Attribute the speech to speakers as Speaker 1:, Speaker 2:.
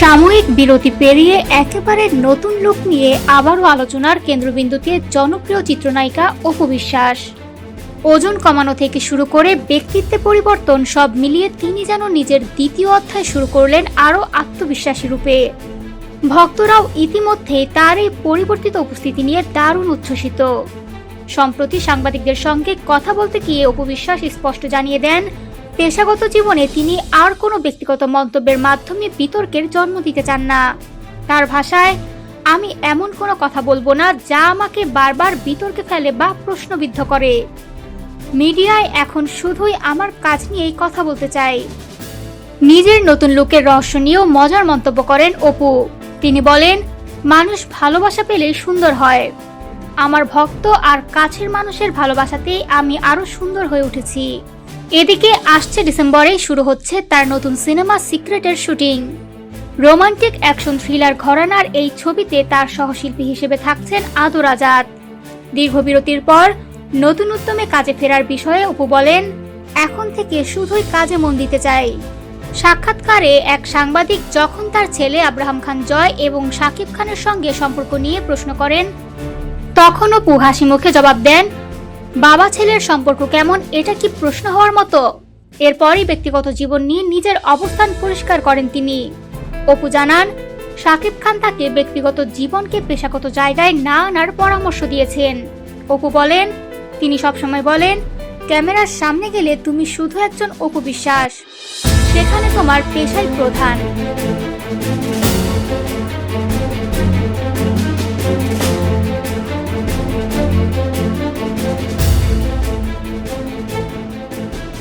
Speaker 1: সাময়িক বিরতি পেরিয়ে একেবারে নতুন লুক নিয়ে আবারও আলোচনার কেন্দ্রবিন্দুতে জনপ্রিয় চিত্রনায়িকা অপু বিশ্বাস। ওজন কমানো থেকে শুরু করে ব্যক্তিত্বে পরিবর্তন সব মিলিয়ে তিনি যেন নিজের দ্বিতীয় অধ্যায় শুরু করলেন আরও আত্মবিশ্বাসী রূপে। ভক্তরাও ইতিমধ্যে তার এই পরিবর্তিত উপস্থিতি নিয়ে দারুণ উচ্ছ্বসিত। সম্প্রতি সাংবাদিকদের সঙ্গে কথা বলতে গিয়ে অপবিশ্বাস স্পষ্ট জানিয়ে দেন পেশাগত জীবনে তিনি আর কোনো ব্যক্তিগত মন্তব্যের মাধ্যমে বিতর্কের জন্ম দিতে চান না। তার ভাষায়, আমি এমন কোনো কথা বলব না যা আমাকে বারবার বিতর্কে ফেলে বা প্রশ্নবিদ্ধ করে। মিডিয়ায় এখন শুধুই আমার কাজ নিয়েই কথা বলতে চাই। নিজের নতুন লুকের রহস্য নিয়েও মজার মন্তব্য করেন অপু। তিনি বলেন, মানুষ ভালোবাসা পেলে সুন্দর হয়। আমার ভক্ত আর কাছের মানুষের ভালোবাসাতেই আমি আরও সুন্দর হয়ে উঠেছি। এদিকে আসছে ডিসেম্বরেই শুরু হচ্ছে তার নতুন সিনেমা সিক্রেটের শুটিং। রোমান্টিক অ্যাকশন থ্রিলার ঘরানার এই ছবিতে তার সহশিল্পী হিসেবে থাকছেন আদর আজাদ দীর্ঘ বিরতির পর নতুন উদ্যমে কাজে ফেরার বিষয়ে অপু বলেন, এখন থেকে শুধুই কাজে মন দিতে চাই। সাক্ষাৎকারে এক সাংবাদিক যখন তার ছেলে আব্রাহাম খান জয় এবং শাকিব খানের সঙ্গে সম্পর্ক নিয়ে প্রশ্ন করেন, তখন অপু হাসি মুখে জবাব দেন বাবা ছেলের সম্পর্ক কেমন এটা কি প্রশ্ন হওয়ার মতো? এরপরই ব্যক্তিগত জীবন নিয়ে নিজের অবস্থান পরিষ্কার করেন তিনি। অপু জানান শাকিব খান তাকে ব্যক্তিগত জীবনকে পেশাগত জায়গায় না আনার পরামর্শ দিয়েছেন। অপু বলেন, তিনি সবসময় বলেন, ক্যামেরার সামনে গেলে তুমি শুধু একজন অপু বিশ্বাস। সেখানে তোমার পেশাই প্রধান।